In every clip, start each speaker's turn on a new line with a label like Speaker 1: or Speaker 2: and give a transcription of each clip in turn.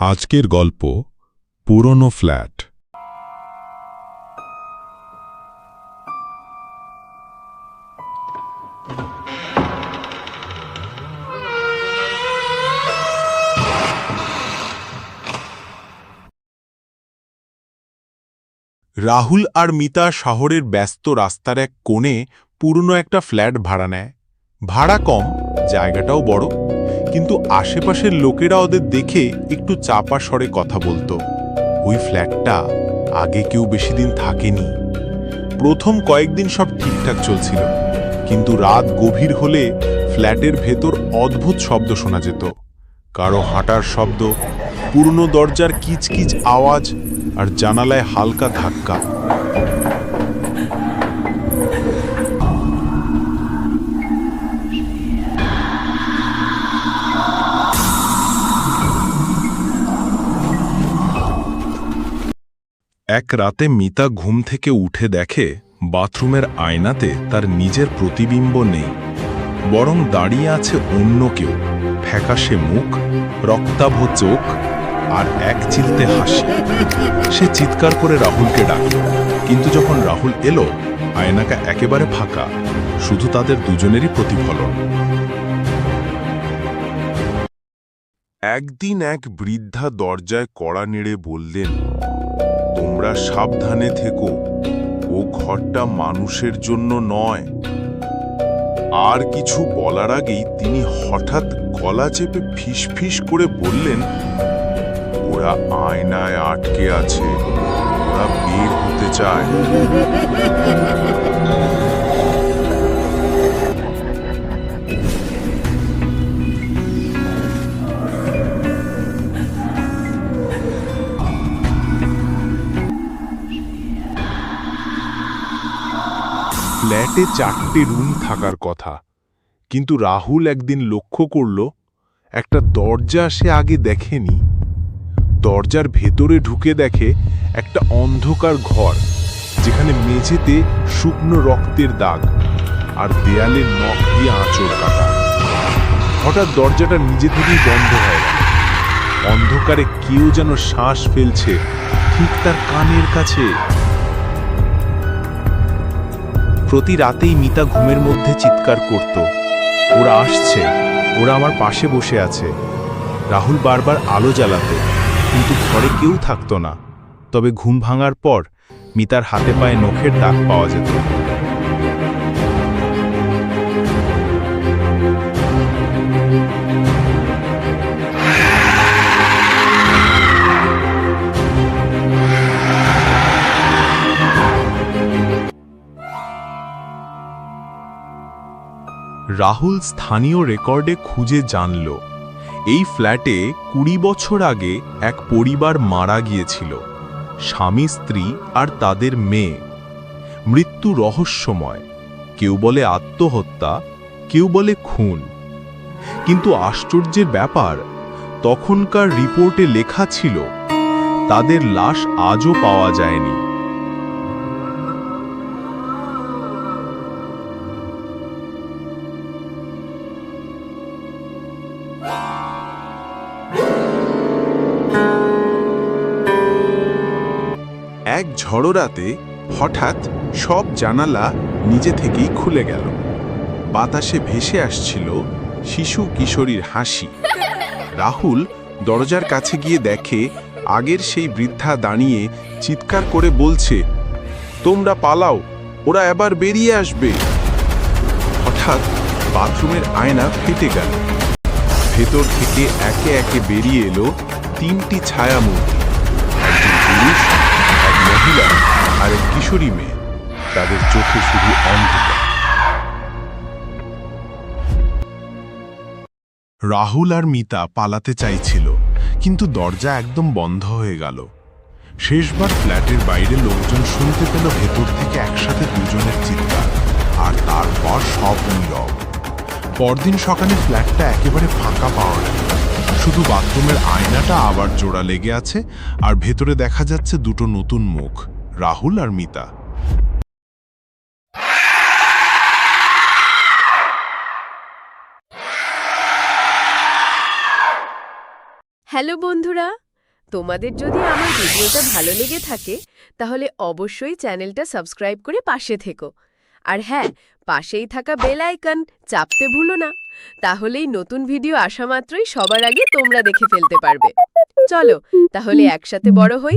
Speaker 1: আজকের গল্প, পুরনো ফ্ল্যাট। রাহুল আর মিতা শহরের ব্যস্ত রাস্তার এক কোণে পুরনো একটা ফ্ল্যাট ভাড়া নেয়। ভাড়া কম, জায়গাটাও বড়। কিন্তু আশেপাশের লোকেরা ওদের দেখে একটু চাপা স্বরে কথা বলতো। ওই ফ্ল্যাটটা আগে কেউ বেশি দিন থাকেনি। প্রথম কয়েকদিন সব ঠিকঠাক চলছিল, কিন্তু রাত গভীর হলে ফ্ল্যাটের ভেতর অদ্ভুত শব্দ শোনা যেত। কারও হাঁটার শব্দ, পুরনো দরজার কিচকিচ আওয়াজ আর জানালায় হালকা ধাক্কা। এক রাতে মিতা ঘুম থেকে উঠে দেখে বাথরুমের আয়নাতে তার নিজের প্রতিবিম্ব নেই, বরং দাঁড়িয়ে আছে অন্য কেউ। ফ্যাকাশে মুখ, রক্তাভ চোখ আর এক চিলতে হাসি। সে চিৎকার করে রাহুলকে ডাকল, কিন্তু যখন রাহুল এলো আয়নাকা একেবারে ফাঁকা, শুধু তাদের দুজনেরই প্রতিফলন। একদিন এক বৃদ্ধা দরজায় কড়া নেড়ে বললেন তোমরা সাবধানে থেকো। ও ঘরটা মানুষের জন্য নয়। আর কিছু বলার আগেই তিনি হঠাৎ গলা চেপে ফিস করে বললেন, ওরা আয়নায় আটকে আছে। ওরা বের হতে চায়। ফ্ল্যাটে চারটে রুম থাকার কথা। কিন্তু রাহুল একদিন লক্ষ্য করল, একটা দরজা সে আগে দেখেনি। দরজার ভেতরে ঢুকে দেখে একটা অন্ধকার ঘর, যেখানে মেঝেতে শুকনো রক্তের দাগ আর দেয়ালে নখ দিয়ে আঁচড় কাটা। হঠাৎ দরজাটা নিজে থেকেই বন্ধ হয়ে অন্ধকারে কেউ যেন শ্বাস ফেলছে, ঠিক তার কানের কাছে। প্রতি রাতেই মিতা ঘুমের মধ্যে চিৎকার করত। ওরা আসছে, ওরা আমার পাশে বসে আছে। রাহুল বারবার আলো জ্বালাত, কিন্তু ঘরে কেউ থাকতো না। তবে ঘুম ভাঙার পর মিতার হাতে পায়ে নখের দাগ পাওয়া যেত। রাহুল স্থানীয় রেকর্ডে খুঁজে জানল। এই ফ্ল্যাটে কুড়ি বছর আগে এক পরিবার মারা গিয়েছিল। স্বামী, স্ত্রী আর তাদের মেয়ে। মৃত্যু রহস্যময়। কেউ বলে আত্মহত্যা, কেউ বলে খুন। কিন্তু আশ্চর্যের ব্যাপার, তখনকার রিপোর্টে লেখা ছিল, তাদের লাশ আজও পাওয়া যায়নি। এক ঝড়ো রাতে হঠাৎ সব জানালা নিজে থেকেই খুলে গেল। বাতাসে ভেসে আসছিল শিশু কিশোরীর হাসি। রাহুল দরজার কাছে গিয়ে দেখে, আগের সেই বৃদ্ধা দাঁড়িয়ে চিৎকার করে বলছে, তোমরা পালাও, ওরা এবার বেরিয়ে আসবে। হঠাৎ বাথরুমের আয়না ফেটে গেল। ভেতর থেকে একে একে বেরিয়ে এলো তিনটি ছায়া মহিলা আর এক কিশোরী মেয়ে। তাদের চোখে শুধু অন্ধকার। রাহুল আর মিতা পালাতে চাইছিল, কিন্তু দরজা একদম বন্ধ হয়ে গেল। শেষবার ফ্ল্যাটের বাইরে লোকজন শুনতে পেল ভেতর থেকে একসাথে দুজনের চিৎকার, আর তারপর সব নীরব। পরদিন সকালে ফ্ল্যাটটা একেবারে ফাঁকা পাওয়া গেল। শুধু বাথরুমের আয়নাটা আবার জোড়া লেগে আছে, আর ভেতরে দেখা যাচ্ছে দুটো নতুন মুখ, রাহুল আর মিতা।
Speaker 2: হ্যালো বন্ধুরা, তোমাদের যদি আমার ভিডিওটা ভালো লেগে থাকে, তাহলে অবশ্যই চ্যানেলটা সাবস্ক্রাইব করে পাশে থেকো। আর হ্যাঁ পাশেই থাকা বেল আইকন চাপতে ভুলো না। তাহলেই নতুন ভিডিও আসা মাত্রই সবার আগে তোমরা দেখে ফেলতে পারবে। চলো, তাহলে একসাথে বড় হই।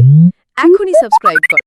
Speaker 2: এখনই সাবস্ক্রাইব কর।